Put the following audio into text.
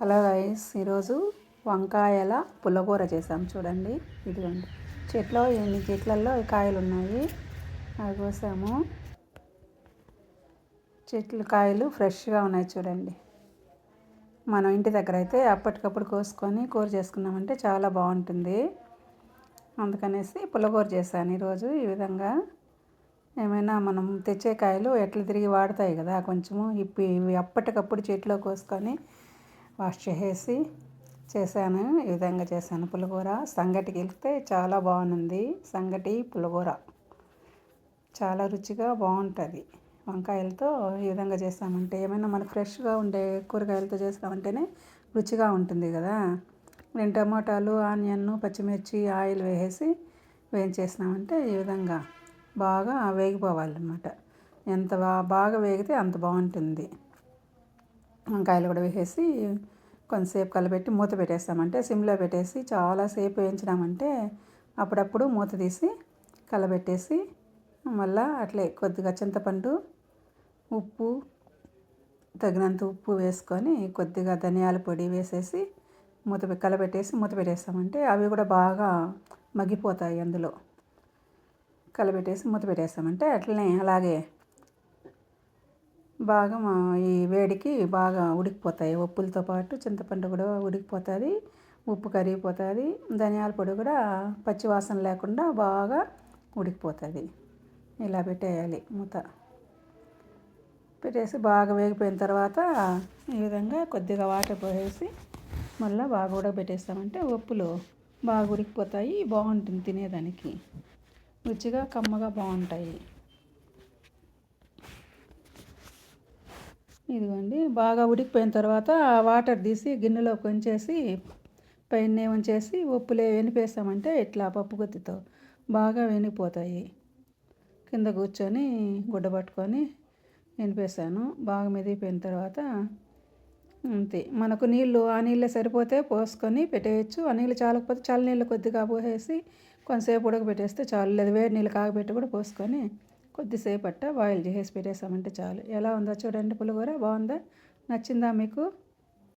Hello guys ఈరోజు వంకాయల పుల్లకూర చేసాం చూడండి. ఇదిగోండి. చెట్లో ఎన్ని చెట్లలో కాయలు ఉన్నాయి? అవి కోసాము. చెట్లు కాయలు ఫ్రెష్గా ఉన్నాయి చూడండి. మనం ఇంటి దగ్గర అయితే అప్పటికప్పుడు కోసుకొని కూర చేసుకున్నామంటే చాలా బాగుంటుంది. అందుకనేసి పుల్లకూర చేశాను ఈరోజు ఈ విధంగా. ఏమైనా మనం తెచ్చే కాయలు ఎట్లా తిరిగి వాడతాయి కదా కొంచెము. ఇప్పి అప్పటికప్పుడు చెట్లో కోసుకొని వాష్ చేసేసి చేశాను. ఈ విధంగా చేశాను. పులిహోర సంగటికి వెళ్తే చాలా బాగుంది. సంగటి పులిహోర. చాలా రుచిగా బాగుంటుంది. వంకాయలతో ఈ విధంగా చేస్తామంటే ఏమైనా మనకు ఫ్రెష్గా ఉండే కూరగాయలతో చేస్తామంటేనే రుచిగా ఉంటుంది కదా. రెండు టమాటాలు ఆనియన్ పచ్చిమిర్చి ఆయిల్ వేసేసి వేయించేసినామంటే ఈ విధంగా బాగా వేగిపోవాలన్నమాట. ఎంత బాగా వేగితే అంత బాగుంటుంది. వంకాయలు కూడా వేసేసి కొంతసేపు కలబెట్టి మూత పెట్టేస్తామంటే సిమ్లో పెట్టేసి చాలాసేపు వేయించినామంటే అప్పుడప్పుడు మూత తీసి కలబెట్టేసి మళ్ళీ అట్లే కొద్దిగా చింతపండు ఉప్పు తగినంత ఉప్పు వేసుకొని కొద్దిగా ధనియాల పొడి వేసేసి మూత కలబెట్టేసి మూత పెట్టేస్తామంటే అవి కూడా బాగా మగ్గిపోతాయి అందులో. కలబెట్టేసి మూత పెట్టేస్తామంటే అట్లనే అలాగే బాగా ఈ వేడికి బాగా ఉడికిపోతాయి. ఉప్పులతో పాటు చింతపండు కూడా ఉడికిపోతుంది ఉప్పు కరిగిపోతుంది ధనియాల పొడి కూడా పచ్చివాసన లేకుండా బాగా ఉడికిపోతుంది. ఇలా పెట్టేయాలి మూత. పెట్టేసి బాగా వేగిపోయిన తర్వాత ఈ విధంగా కొద్దిగా వాటర్ పోసేసి మళ్ళీ బాగా ఉడకబెట్టేస్తామంటే ఉప్పులు బాగా ఉడికిపోతాయి బాగుంటుంది తినేదానికి. రుచిగా కమ్మగా బాగుంటాయి. ఇదిగోండి బాగా ఉడికిపోయిన తర్వాత వాటర్ తీసి గిన్నెలో కొంచేసి పైన ఉంచేసి ఉప్పులే వెనిపేసామంటే ఇట్లా పప్పు గుత్తితో బాగా వెనిగిపోతాయి కింద కూర్చొని గుడ్డ పట్టుకొని వెనిపేసాను. బాగా మెదిగిపోయిన తర్వాత అంతే. మనకు నీళ్ళు ఆ నీళ్ళే సరిపోతే పోసుకొని పెట్టేయచ్చు. ఆ నీళ్ళు చాలకపోతే చల్ల నీళ్ళు కొద్దిగా పోసేసి కొంతసేపు ఉడకబెట్టేస్తే చాలు. లేదు వేడి నీళ్ళు కాగబెట్టి కూడా పోసుకొని కొద్దిసేపు అట్ట బాయిల్ చేసి పెట్టేసామంటే చాలు. ఎలా ఉందో చూడండి పులిహోర బాగుందా? నచ్చిందా మీకు?